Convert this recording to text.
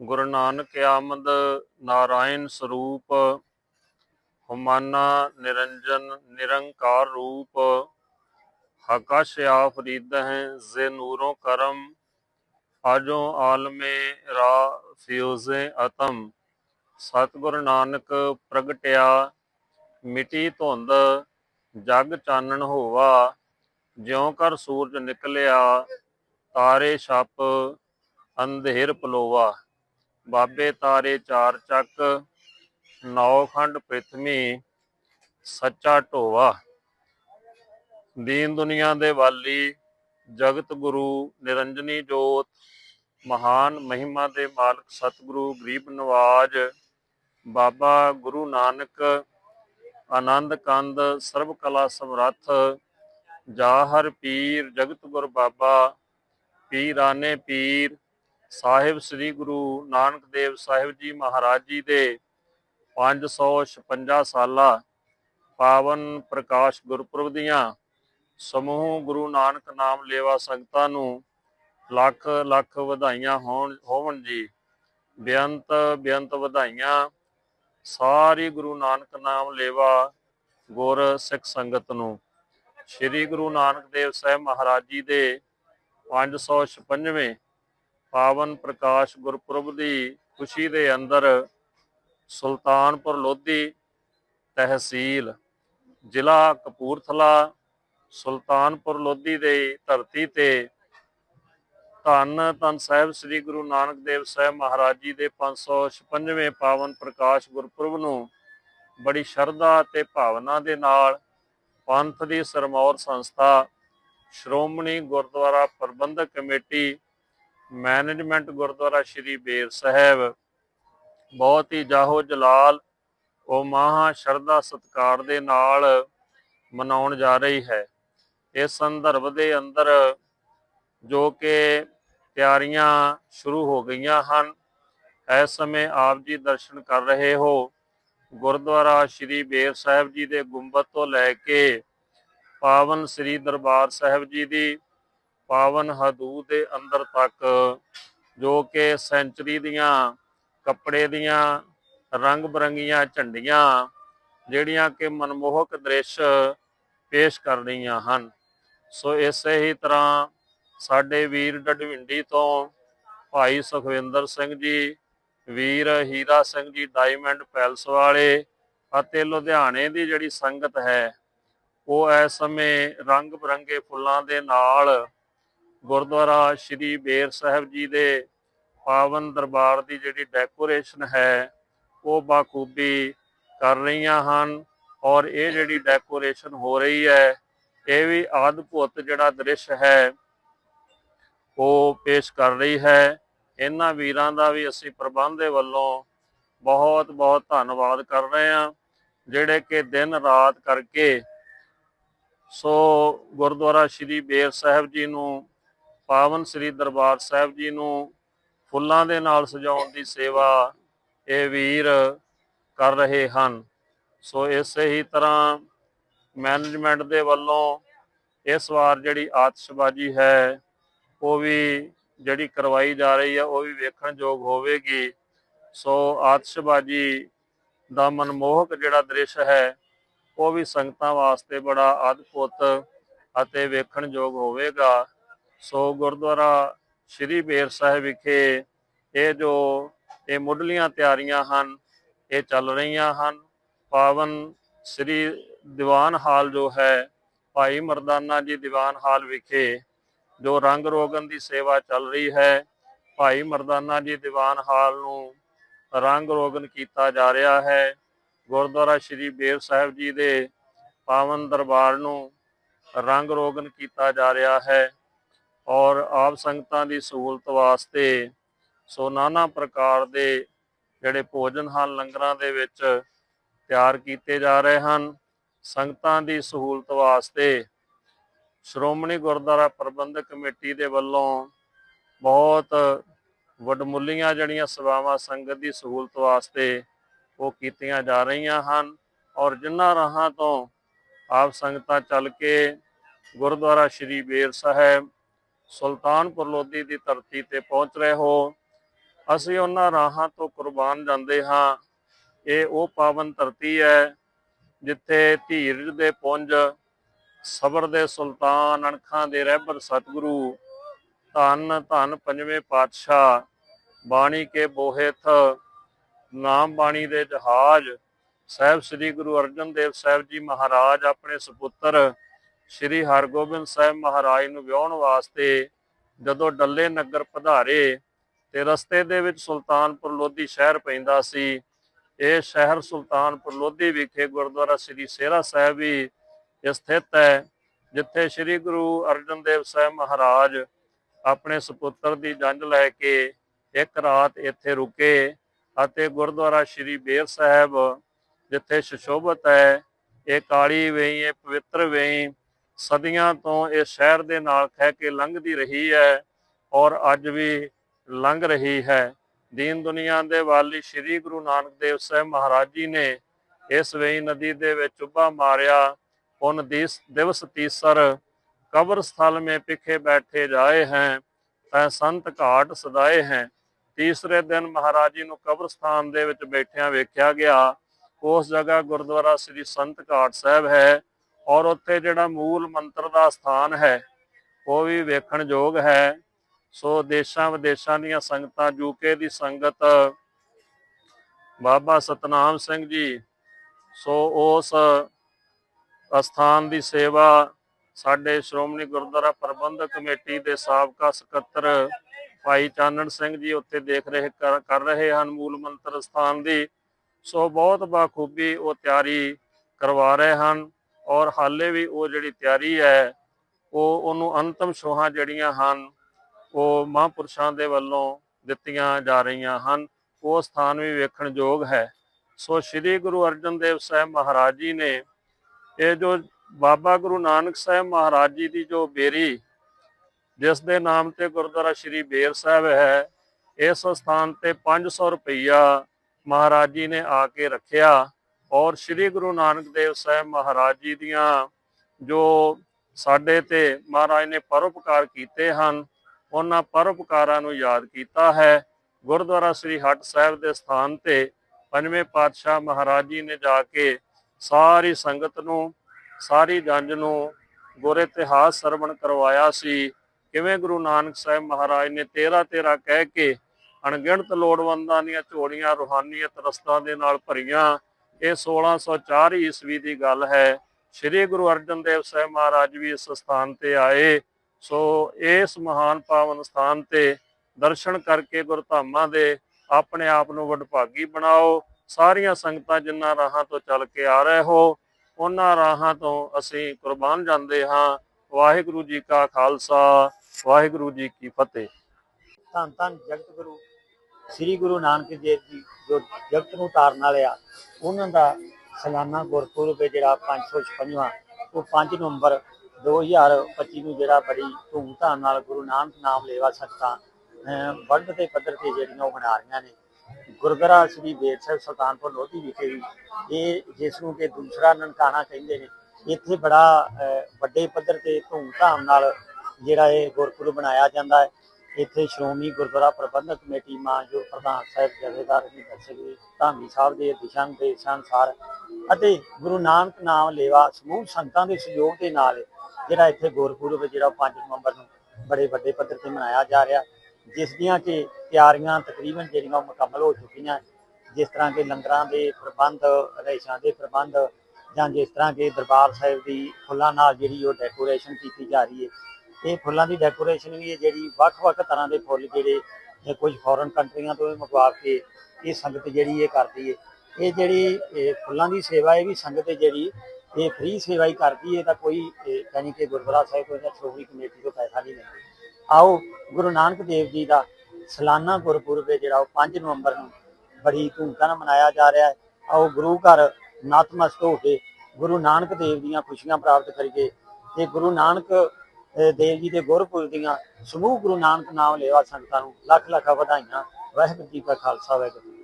ਗੁਰੂ ਨਾਨਕ ਆਮਦ ਨਾਰਾਇਣ ਸਰੂਪ ਹੁਮਾਨਾ ਨਿਰੰਜਨ ਨਿਰੰਕਾਰ ਰੂਪ ਹਕਸ਼ ਆਫਰੀਦ ਹੈ ਜ਼ੇ ਨੂਰੋਂ ਕਰਮ, ਆਜੋ ਆਲਮੇ ਰਾ ਫਿਉਜ਼ੇ ਅਤਮ। ਸਤਿਗੁਰ ਨਾਨਕ ਪ੍ਰਗਟਿਆ, ਮਿਟੀ ਧੁੰਦ ਜਗ ਚਾਨਣ ਹੋਵਾ, ਜਿਉਂ ਕਰ ਸੂਰਜ ਨਿਕਲਿਆ, ਤਾਰੇ ਛਪ ਅੰਧੇਰ ਪਲੋਵਾ। ਬਾਬੇ ਤਾਰੇ ਚਾਰ ਚੱਕ ਨੌਖੰਡ ਪ੍ਰਿਥਵੀ ਸੱਚਾ ਢੋਵਾ। ਦੀਨ ਦੁਨੀਆ ਦੇ ਵਾਲੀ, ਜਗਤ ਗੁਰੂ ਨਿਰੰਜਨੀ ਜੋਤ, ਮਹਾਨ ਮਹਿਮਾ ਦੇ ਮਾਲਕ ਸਤਿਗੁਰੂ ਗਰੀਬ ਨਵਾਜ, ਬਾਬਾ ਗੁਰੂ ਨਾਨਕ, ਆਨੰਦ ਕੰਦ, ਸਰਬ ਕਲਾ ਸਮਰੱਥ, ਜਾਹਰ ਪੀਰ, ਜਗਤ ਗੁਰ ਬਾਬਾ ਪੀਰਾਨੇ ਪੀਰ ਸਾਹਿਬ ਸ੍ਰੀ ਗੁਰੂ ਨਾਨਕ ਦੇਵ ਸਾਹਿਬ ਜੀ ਮਹਾਰਾਜ ਜੀ ਦੇ 556 ਸਾਲਾ ਪਾਵਨ ਪ੍ਰਕਾਸ਼ ਗੁਰਪੁਰਬ ਦੀਆਂ ਸਮੂਹ ਗੁਰੂ ਨਾਨਕ ਨਾਮ ਲੇਵਾ ਸੰਗਤਾਂ ਨੂੰ ਲੱਖ ਲੱਖ ਵਧਾਈਆਂ ਹੋਣ, ਹੋਵਣ ਜੀ। ਬੇਅੰਤ ਬੇਅੰਤ ਵਧਾਈਆਂ। ਸਾਰੀ ਗੁਰੂ ਨਾਨਕ ਨਾਮ ਲੇਵਾ ਗੁਰ ਸਿੱਖ ਸੰਗਤ ਨੂੰ। ਸ੍ਰੀ ਗੁਰੂ ਨਾਨਕ ਦੇਵ ਸਾਹਿਬ ਮਹਾਰਾਜ ਜੀ ਦੇ 556ਵੇਂ ਪਾਵਨ ਪ੍ਰਕਾਸ਼ ਗੁਰਪੁਰਬ ਦੀ ਖੁਸ਼ੀ ਦੇ ਅੰਦਰ ਸੁਲਤਾਨਪੁਰ ਲੋਧੀ ਤਹਿਸੀਲ ਜ਼ਿਲ੍ਹਾ ਕਪੂਰਥਲਾ ਸੁਲਤਾਨਪੁਰ ਲੋਧੀ ਦੇ ਧਰਤੀ ਤੇ ਧੰਨ ਧੰਨ ਸਾਹਿਬ ਸ੍ਰੀ ਗੁਰੂ ਨਾਨਕ ਦੇਵ ਸਾਹਿਬ ਮਹਾਰਾਜ ਜੀ ਦੇ 556ਵੇਂ ਪਾਵਨ ਪ੍ਰਕਾਸ਼ ਗੁਰਪੁਰਬ ਨੂੰ ਬੜੀ ਸ਼ਰਧਾ ਤੇ ਭਾਵਨਾ ਦੇ ਨਾਲ ਪੰਥ ਦੀ ਸਰਮੌਰ ਸੰਸਥਾ ਸ਼੍ਰੋਮਣੀ ਗੁਰਦੁਆਰਾ ਪ੍ਰਬੰਧਕ ਕਮੇਟੀ ਮੈਨੇਜਮੈਂਟ ਗੁਰਦੁਆਰਾ ਸ਼੍ਰੀ ਬੇਰ ਸਾਹਿਬ। ਬਹੁਤ ਹੀ ਜਾਹੋ ਜਲਾਲ, ਉਹ ਮਹਾ ਸ਼ਰਧਾ ਸਤਕਾਰ ਦੇ ਨਾਲ ਮਨਾਉਣ ਜਾ ਰਹੀ ਹੈ। ਇਸ ਸੰਦਰਭ ਦੇ ਅੰਦਰ ਜੋ ਕਿ ਤਿਆਰੀਆਂ ਸ਼ੁਰੂ ਹੋ ਗਈਆਂ ਹਨ, ਇਸ ਸਮੇਂ ਆਪ ਜੀ ਦਰਸ਼ਨ ਕਰ ਰਹੇ ਹੋ। ਗੁਰਦੁਆਰਾ ਸ਼੍ਰੀ ਬੇਰ ਸਾਹਿਬ ਜੀ ਦੇ ਗੁੰਬਦ ਤੋਂ ਲੈ ਕੇ ਪਾਵਨ ਸ੍ਰੀ ਦਰਬਾਰ ਸਾਹਿਬ ਜੀ ਦੀ ਪਾਵਨ ਹਦੂਦ ਦੇ ਅੰਦਰ ਤੱਕ, ਜੋ ਕਿ ਸੈਂਚਰੀ ਦੀਆਂ, ਕੱਪੜੇ ਦੀਆਂ ਰੰਗ ਬਰੰਗੀਆਂ ਝੰਡੀਆਂ, ਜਿਹੜੀਆਂ ਕਿ ਮਨਮੋਹਕ ਦ੍ਰਿਸ਼ ਪੇਸ਼ ਕਰ ਰਹੀਆਂ ਹਨ। ਸੋ ਇਸੇ ਹੀ ਤਰ੍ਹਾਂ ਸਾਡੇ ਵੀਰ ਡਡਵਿੰਡੀ ਤੋਂ ਭਾਈ ਸੁਖਵਿੰਦਰ ਸਿੰਘ ਜੀ, ਵੀਰ ਹੀਰਾ ਸਿੰਘ ਜੀ, ਡਾਇਮੰਡ ਪੈਲਸ ਵਾਲੇ ਅਤੇ ਲੁਧਿਆਣੇ ਦੀ ਜਿਹੜੀ ਸੰਗਤ ਹੈ, ਉਹ ਇਸ ਸਮੇਂ ਰੰਗ ਬਰੰਗੇ ਫੁੱਲਾਂ ਦੇ ਨਾਲ ਗੁਰਦੁਆਰਾ ਸ਼੍ਰੀ ਬੇਰ ਸਾਹਿਬ ਜੀ ਦੇ ਪਾਵਨ ਦਰਬਾਰ ਦੀ ਜਿਹੜੀ ਡੈਕੋਰੇਸ਼ਨ ਹੈ, ਉਹ ਬਾਖੂਬੀ ਕਰ ਰਹੀਆਂ ਹਨ ਔਰ ਇਹ ਜਿਹੜੀ ਡੈਕੋਰੇਸ਼ਨ ਹੋ ਰਹੀ ਹੈ, ਇਹ ਵੀ ਆਦਭੁਤ ਜਿਹੜਾ ਦ੍ਰਿਸ਼ ਹੈ, ਉਹ ਪੇਸ਼ ਕਰ ਰਹੀ ਹੈ। ਇਹਨਾਂ ਵੀਰਾਂ ਦਾ ਵੀ ਅਸੀਂ ਪ੍ਰਬੰਧ ਦੇ ਵੱਲੋਂ ਬਹੁਤ ਬਹੁਤ ਧੰਨਵਾਦ ਕਰ ਰਹੇ ਹਾਂ, ਜਿਹੜੇ ਕਿ ਦਿਨ ਰਾਤ ਕਰਕੇ ਸੋ ਗੁਰਦੁਆਰਾ ਸ਼੍ਰੀ ਬੇਰ ਸਾਹਿਬ ਜੀ ਨੂੰ ਪਾਵਨ ਸ੍ਰੀ ਦਰਬਾਰ ਸਾਹਿਬ ਜੀ ਨੂੰ ਫੁੱਲਾਂ ਦੇ ਨਾਲ ਸਜਾਉਣ ਦੀ ਸੇਵਾ ਇਹ ਵੀਰ ਕਰ ਰਹੇ ਹਨ। ਸੋ ਇਸੇ ਹੀ ਤਰ੍ਹਾਂ ਮੈਨੇਜਮੈਂਟ ਦੇ ਵੱਲੋਂ ਇਸ ਵਾਰ ਜਿਹੜੀ ਆਤਿਸ਼ਬਾਜ਼ੀ ਹੈ, ਉਹ ਵੀ ਜਿਹੜੀ ਕਰਵਾਈ ਜਾ ਰਹੀ ਹੈ, ਉਹ ਵੀ ਵੇਖਣ ਯੋਗ ਹੋਵੇਗੀ। ਸੋ ਆਤਿਸ਼ਬਾਜ਼ੀ ਦਾ ਮਨਮੋਹਕ ਜਿਹੜਾ ਦ੍ਰਿਸ਼ ਹੈ, ਉਹ ਵੀ ਸੰਗਤਾਂ ਵਾਸਤੇ ਬੜਾ ਅਦਭੁਤ ਅਤੇ ਵੇਖਣ ਯੋਗ ਹੋਵੇਗਾ। ਸੋ ਗੁਰਦੁਆਰਾ ਸ਼੍ਰੀ ਬੇਰ ਸਾਹਿਬ ਵਿਖੇ ਇਹ ਜੋ ਇਹ ਮੁੱਢਲੀਆਂ ਤਿਆਰੀਆਂ ਹਨ, ਇਹ ਚੱਲ ਰਹੀਆਂ ਹਨ। ਪਾਵਨ ਸ੍ਰੀ ਦੀਵਾਨ ਹਾਲ ਜੋ ਹੈ, ਭਾਈ ਮਰਦਾਨਾ ਜੀ ਦੀਵਾਨ ਹਾਲ ਵਿਖੇ ਜੋ ਰੰਗ ਰੋਗਨ ਦੀ ਸੇਵਾ ਚੱਲ ਰਹੀ ਹੈ, ਭਾਈ ਮਰਦਾਨਾ ਜੀ ਦੀਵਾਨ ਹਾਲ ਨੂੰ ਰੰਗ ਰੋਗਨ ਕੀਤਾ ਜਾ ਰਿਹਾ ਹੈ। ਗੁਰਦੁਆਰਾ ਸ਼੍ਰੀ ਬੇਰ ਸਾਹਿਬ ਜੀ ਦੇ ਪਾਵਨ ਦਰਬਾਰ ਨੂੰ ਰੰਗ ਰੋਗਨ ਕੀਤਾ ਜਾ ਰਿਹਾ ਹੈ। ਔਰ ਆਪ ਸੰਗਤਾਂ ਦੀ ਸਹੂਲਤ ਵਾਸਤੇ ਸੋ ਨਾਨਾ ਪ੍ਰਕਾਰ ਦੇ ਜਿਹੜੇ ਭੋਜਨ ਹਨ, ਲੰਗਰਾਂ ਦੇ ਵਿੱਚ ਤਿਆਰ ਕੀਤੇ ਜਾ ਰਹੇ ਹਨ। ਸੰਗਤਾਂ ਦੀ ਸਹੂਲਤ ਵਾਸਤੇ ਸ਼੍ਰੋਮਣੀ ਗੁਰਦੁਆਰਾ ਪ੍ਰਬੰਧਕ ਕਮੇਟੀ ਦੇ ਵੱਲੋਂ ਬਹੁਤ ਵਡਮੁੱਲੀਆਂ ਜਿਹੜੀਆਂ ਸੇਵਾਵਾਂ ਸੰਗਤ ਦੀ ਸਹੂਲਤ ਵਾਸਤੇ ਉਹ ਕੀਤੀਆਂ ਜਾ ਰਹੀਆਂ ਹਨ ਔਰ ਜਿਨ੍ਹਾਂ ਰਾਹਾਂ ਤੋਂ ਆਪ ਸੰਗਤਾਂ ਚੱਲ ਕੇ ਗੁਰਦੁਆਰਾ ਸ਼੍ਰੀ ਬੇਰ ਸਾਹਿਬ ਸੁਲਤਾਨਪੁਰ ਲੋਧੀ ਦੀ ਧਰਤੀ ਤੇ ਪਹੁੰਚ ਰਹੇ ਹੋ। ਅਸੀਂ ਉਹਨਾਂ ਰਾਹਾਂ ਤੋਂ ਕੁਰਬਾਨ ਜਾਂਦੇ ਹਾਂ। ਇਹ ਉਹ ਪਾਵਨ ਧਰਤੀ ਹੈ ਜਿੱਥੇ ਧੀਰਜ ਦੇ ਪੁੰਜ, ਸਬਰ ਦੇ ਸੁਲਤਾਨ, ਅਣਖਾਂ ਦੇ ਰਹਿਬਰ ਸਤਿਗੁਰੂ, ਧੰਨ ਧੰਨ ਪੰਜਵੇਂ ਪਾਤਸ਼ਾਹ, ਬਾਣੀ ਕੇ ਬੋਹਿਥ, ਨਾਮ ਬਾਣੀ ਦੇ ਜਹਾਜ਼, ਸਾਹਿਬ ਸ੍ਰੀ ਗੁਰੂ ਅਰਜਨ ਦੇਵ ਸਾਹਿਬ ਜੀ ਮਹਾਰਾਜ, ਆਪਣੇ ਸੁਪੁੱਤਰ ਸ੍ਰੀ ਹਰਗੋਬਿੰਦ ਸਾਹਿਬ ਮਹਾਰਾਜ ਨੂੰ ਵਿਆਹਣ ਵਾਸਤੇ ਜਦੋਂ ਡੱਲੇ ਨਗਰ ਪਧਾਰੇ ਤੇ ਰਸਤੇ ਦੇ ਵਿੱਚ ਸੁਲਤਾਨਪੁਰ ਲੋਧੀ ਸ਼ਹਿਰ ਪੈਂਦਾ ਸੀ, ਇਹ ਸ਼ਹਿਰ ਸੁਲਤਾਨਪੁਰ ਲੋਧੀ ਵਿਖੇ ਗੁਰਦੁਆਰਾ ਸ੍ਰੀ ਸੇਰਾ ਸਾਹਿਬ ਵੀ ਸਥਿਤ ਹੈ, ਜਿੱਥੇ ਸ੍ਰੀ ਗੁਰੂ ਅਰਜਨ ਦੇਵ ਸਾਹਿਬ ਮਹਾਰਾਜ ਆਪਣੇ ਸੁਪੁੱਤਰ ਦੀ ਜੰਜ ਲੈ ਕੇ ਇੱਕ ਰਾਤ ਇੱਥੇ ਰੁਕੇ ਅਤੇ ਗੁਰਦੁਆਰਾ ਸ੍ਰੀ ਬੇਰ ਸਾਹਿਬ, ਜਿੱਥੇ ਸ਼ਸ਼ੋਭਤ ਹੈ, ਇਹ ਕਾਲੀ ਵੇਈ, ਇਹ ਪਵਿੱਤਰ ਵੇਈ ਸਦੀਆਂ ਤੋਂ ਇਹ ਸ਼ਹਿਰ ਦੇ ਨਾਲ ਖਹਿ ਕੇ ਲੰਘਦੀ ਰਹੀ ਹੈ ਔਰ ਅੱਜ ਵੀ ਲੰਘ ਰਹੀ ਹੈ। ਦੀਨ ਦੁਨੀਆ ਦੇ ਵਾਲੀ ਸ੍ਰੀ ਗੁਰੂ ਨਾਨਕ ਦੇਵ ਸਾਹਿਬ ਮਹਾਰਾਜ ਜੀ ਨੇ ਇਸ ਵੇਈ ਨਦੀ ਦੇ ਵਿੱਚ ਉਭਾ ਮਾਰਿਆ। ਉਨ ਦਿਸ, ਦਿਵਸ ਤੀਸਰ ਕਬਰ ਸਥਲ ਮੇ ਪਿੱਖੇ ਬੈਠੇ ਜਾਏ ਹੈ, ਤੈ ਸੰਤ ਘਾਟ ਸਦਾਏ ਹੈ। ਤੀਸਰੇ ਦਿਨ ਮਹਾਰਾਜ ਜੀ ਨੂੰ ਕਬਰਸਥਾਨ ਦੇ ਵਿੱਚ ਬੈਠਿਆਂ ਵੇਖਿਆ ਗਿਆ। ਉਸ ਜਗ੍ਹਾ ਗੁਰਦੁਆਰਾ ਸ੍ਰੀ ਸੰਤ ਘਾਟ ਸਾਹਿਬ ਹੈ। ਔਰ ਉੱਥੇ ਜਿਹੜਾ ਮੂਲ ਮੰਤਰ ਦਾ ਸਥਾਨ ਹੈ, ਉਹ ਵੀ ਵੇਖਣ ਯੋਗ ਹੈ। ਸੋ ਦੇਸ਼ਾਂ ਵਿਦੇਸ਼ਾਂ ਦੀਆਂ ਸੰਗਤਾਂ ਯੂਕੇ ਦੀ ਸੰਗਤ, ਬਾਬਾ ਸਤਨਾਮ ਸਿੰਘ ਜੀ, ਸੋ ਉਸ ਅਸਥਾਨ ਦੀ ਸੇਵਾ ਸਾਡੇ ਸ਼੍ਰੋਮਣੀ ਗੁਰਦੁਆਰਾ ਪ੍ਰਬੰਧਕ ਕਮੇਟੀ ਦੇ ਸਾਬਕਾ ਸਕੱਤਰ ਭਾਈ ਚਾਨਣ ਸਿੰਘ ਜੀ ਉੱਥੇ ਦੇਖ ਰਹੇ ਕਰ ਕਰ ਰਹੇ ਹਨ ਮੂਲ ਮੰਤਰ ਸਥਾਨ ਦੀ। ਸੋ ਬਹੁਤ ਬਾਖੂਬੀ ਉਹ ਤਿਆਰੀ ਕਰਵਾ ਰਹੇ ਹਨ। ਔਰ ਹਾਲੇ ਵੀ ਉਹ ਜਿਹੜੀ ਤਿਆਰੀ ਹੈ, ਉਹ ਉਹਨੂੰ ਅੰਤਮ ਛੋਹਾਂ ਜਿਹੜੀਆਂ ਹਨ, ਉਹ ਮਹਾਂਪੁਰਸ਼ਾਂ ਦੇ ਵੱਲੋਂ ਦਿੱਤੀਆਂ ਜਾ ਰਹੀਆਂ ਹਨ। ਉਹ ਸਥਾਨ ਵੀ ਵੇਖਣ ਯੋਗ ਹੈ। ਸੋ ਸ੍ਰੀ ਗੁਰੂ ਅਰਜਨ ਦੇਵ ਸਾਹਿਬ ਮਹਾਰਾਜ ਜੀ ਨੇ ਇਹ ਜੋ ਬਾਬਾ ਗੁਰੂ ਨਾਨਕ ਸਾਹਿਬ ਮਹਾਰਾਜ ਜੀ ਦੀ ਜੋ ਬੇਰੀ, ਜਿਸ ਦੇ ਨਾਮ ਤੇ ਗੁਰਦੁਆਰਾ ਸ੍ਰੀ ਬੇਰ ਸਾਹਿਬ ਹੈ, ਇਸ ਸਥਾਨ ਤੇ 500 ਰੁਪਈਆ ਮਹਾਰਾਜ ਜੀ ਨੇ ਆ ਕੇ ਰੱਖਿਆ। ਔਰ ਸ੍ਰੀ ਗੁਰੂ ਨਾਨਕ ਦੇਵ ਸਾਹਿਬ ਮਹਾਰਾਜ ਜੀ ਦੀਆਂ ਜੋ ਸਾਡੇ ਤੇ ਮਹਾਰਾਜ ਨੇ ਪਰਉਪਕਾਰ ਕੀਤੇ ਹਨ, ਉਹਨਾਂ ਪਰਉਪਕਾਰਾਂ ਨੂੰ ਯਾਦ ਕੀਤਾ ਹੈ। ਗੁਰਦੁਆਰਾ ਸ੍ਰੀ ਹੱਟ ਸਾਹਿਬ ਦੇ ਸਥਾਨ ਤੇ ਪੰਜਵੇਂ ਪਾਤਸ਼ਾਹ ਮਹਾਰਾਜ ਜੀ ਨੇ ਜਾ ਕੇ ਸਾਰੀ ਸੰਗਤ ਨੂੰ, ਸਾਰੀ ਜੰਜ ਨੂੰ ਗੁਰ ਇਤਿਹਾਸ ਸਰਵਣ ਕਰਵਾਇਆ ਸੀ। ਕਿਵੇਂ ਗੁਰੂ ਨਾਨਕ ਸਾਹਿਬ ਮਹਾਰਾਜ ਨੇ 13 13 ਕਹਿ ਕੇ ਅਣਗਿਣਤ ਲੋੜਵੰਦਾਂ ਦੀਆਂ ਝੋਲੀਆਂ, ਰੂਹਾਨੀਅਤ ਰਸਤਾਂ ਦੇ ਨਾਲ ਭਰੀਆਂ ਇਹ 1604 ਈਸਵੀ ਦੀ ਗੱਲ ਹੈ। ਸ੍ਰੀ ਗੁਰੂ ਅਰਜਨ ਦੇਵ ਸਾਹਿਬ ਮਹਾਰਾਜ ਵੀ ਇਸ ਸਥਾਨ ਤੇ ਆਏ। ਸੋ ਇਸ ਮਹਾਨ ਪਾਵਨ ਸਥਾਨ ਤੇ ਦਰਸ਼ਨ ਕਰਕੇ ਗੁਰਧਾਮਾਂ ਦੇ ਆਪਣੇ ਆਪ ਨੂੰ ਵਡਭਾਗੀ ਬਣਾਓ। ਸਾਰੀਆਂ ਸੰਗਤਾਂ ਜਿਨ੍ਹਾਂ ਰਾਹਾਂ ਤੋਂ ਚੱਲ ਕੇ ਆ ਰਹੇ ਹੋ, ਉਹਨਾਂ ਰਾਹਾਂ ਤੋਂ ਅਸੀਂ ਕੁਰਬਾਨ ਜਾਂਦੇ ਹਾਂ। ਵਾਹਿਗੁਰੂ ਜੀ ਕਾ ਖਾਲਸਾ, ਵਾਹਿਗੁਰੂ ਜੀ ਕੀ ਫਤਿਹ। ਧੰਨ ਧੰਨ ਜਗਤ ਗੁਰੂ ਸ੍ਰੀ ਗੁਰੂ ਨਾਨਕ ਦੇਵ ਜੀ ਜੋ ਜਗਤ ਨੂੰ ਤਾਰਨ ਵਾਲੇ ਆ, ਉਹਨਾਂ ਦਾ ਸਾਲਾਨਾ ਗੁਰਪੁਰਬ ਹੈ ਜਿਹੜਾ 556ਵਾਂ ਉਹ 5 ਨਵੰਬਰ 2025 ਨੂੰ ਜਿਹੜਾ ਬੜੀ ਧੂਮਧਾਮ ਨਾਲ ਗੁਰੂ ਨਾਨਕ ਨਾਮ ਲੇਵਾ ਸਕਤਾ ਵਰਲਡ ਦੇ ਪੱਧਰ ਤੇ ਜਿਹੜੀਆਂ ਉਹ ਮਨਾ ਰਹੀਆਂ ਨੇ। ਗੁਰਦੁਆਰਾ ਸ੍ਰੀ ਬੇਰ ਸਾਹਿਬ ਸੁਲਤਾਨਪੁਰ ਲੋਧੀ ਵਿਖੇ ਵੀ ਇਹ ਜਿਸ ਨੂੰ ਕਿ ਦੂਸਰਾ ਨਨਕਾਣਾ ਕਹਿੰਦੇ ਨੇ, ਇੱਥੇ ਬੜਾ ਵੱਡੇ ਪੱਧਰ ਤੇ ਧੂਮਧਾਮ ਨਾਲ ਜਿਹੜਾ ਇਹ ਗੁਰਪੁਰਬ ਬਣਾਇਆ ਜਾਂਦਾ ਹੈ। ਇੱਥੇ ਸ਼੍ਰੋਮਣੀ ਗੁਰਦੁਆਰਾ ਪ੍ਰਬੰਧਕ ਕਮੇਟੀ ਮਾਨਯੋਗ ਪ੍ਰਧਾਨ ਸਾਹਿਬ ਜਥੇਦਾਰ ਜੀ ਸਿੰਘ ਧਾਮੀ ਸਾਹਿਬ ਦੇ ਦਿਸ਼ਾ ਨਿਰਦੇਸ਼ਾਂ ਅਨੁਸਾਰ ਅਤੇ ਗੁਰੂ ਨਾਨਕ ਨਾਮ ਲੇਵਾ ਸਮੂਹ ਸੰਗਤਾਂ ਦੇ ਸਹਿਯੋਗ ਦੇ ਨਾਲ ਜਿਹੜਾ ਇੱਥੇ ਗੁਰਪੁਰਬ ਜਿਹੜਾ ਉਹ 5 ਨਵੰਬਰ ਨੂੰ ਬੜੇ ਵੱਡੇ ਪੱਧਰ ਤੇ ਮਨਾਇਆ ਜਾ ਰਿਹਾ, ਜਿਸ ਦੀਆਂ ਕਿ ਤਿਆਰੀਆਂ ਤਕਰੀਬਨ ਜਿਹੜੀਆਂ ਉਹ ਮੁਕੰਮਲ ਹੋ ਚੁੱਕੀਆਂ, ਜਿਸ ਤਰ੍ਹਾਂ ਕਿ ਲੰਗਰਾਂ ਦੇ ਪ੍ਰਬੰਧ, ਰੇਸ਼ਾਂ ਦੇ ਪ੍ਰਬੰਧ ਜਾਂ ਜਿਸ ਤਰ੍ਹਾਂ ਕਿ ਦਰਬਾਰ ਸਾਹਿਬ ਦੀ ਫੁੱਲਾਂ ਨਾਲ ਜਿਹੜੀ ਉਹ ਡੈਕੋਰੇਸ਼ਨ ਕੀਤੀ ਜਾ ਰਹੀ ਹੈ ਇਹ ਫੁੱਲਾਂ ਦੀ ਡੈਕੋਰੇਸ਼ਨ ਵੀ ਹੈ ਜਿਹੜੀ ਵੱਖ-ਵੱਖ ਤਰ੍ਹਾਂ ਦੇ ਫੁੱਲ ਜਿਹੜੇ ਕੁਝ ਫੋਰਨ ਕੰਟਰੀਆਂ ਤੋਂ ਵੀ ਮੰਗਵਾ ਕੇ ਇਹ ਸੰਗਤ ਜਿਹੜੀ ਇਹ ਕਰਦੀ ਹੈ। ਇਹ ਜਿਹੜੀ ਫੁੱਲਾਂ ਦੀ ਸੇਵਾ, ਇਹ ਵੀ ਸੰਗਤ ਜਿਹੜੀ ਇਹ ਫ੍ਰੀ ਸੇਵਾ ਹੀ ਕਰਦੀ ਹੈ ਤਾਂ ਕੋਈ, ਇਹ ਯਾਨੀ ਕਿ ਗੁਰਦੁਆਰਾ ਸਾਹਿਬ ਤੋਂ ਜਾਂ ਸ਼੍ਰੋਮਣੀ ਕਮੇਟੀ ਤੋਂ ਪੈਸਾ ਨਹੀਂ ਲੈਂਦੀ। ਆਓ, ਗੁਰੂ ਨਾਨਕ ਦੇਵ ਜੀ ਦਾ ਸਾਲਾਨਾ ਗੁਰਪੁਰਬ ਹੈ ਜਿਹੜਾ ਉਹ 5 ਨਵੰਬਰ ਨੂੰ ਬੜੀ ਧੂਮਧਾਮ ਨਾਲ ਮਨਾਇਆ ਜਾ ਰਿਹਾ ਹੈ। ਆਓ, ਗੁਰੂ ਘਰ ਨਤਮਸਤ ਹੋ ਕੇ ਗੁਰੂ ਨਾਨਕ ਦੇਵ ਦੀਆਂ ਖੁਸ਼ੀਆਂ ਪ੍ਰਾਪਤ ਕਰੀਏ ਤੇ ਗੁਰੂ ਨਾਨਕ ਦੇਵ ਜੀ ਦੇ ਗੁਰਪੁਰਬ ਦੀਆਂ ਸਮੂਹ ਗੁਰੂ ਨਾਨਕ ਨਾਮ ਲੇਵਾ ਸੰਗਤਾਂ ਨੂੰ ਲੱਖ ਲੱਖ ਵਧਾਈਆਂ, ਵਾਹਿਗੁਰੂ ਜੀ ਕਾ ਖਾਲਸਾ, ਵਾਹਿਗੁਰੂ ਜੀ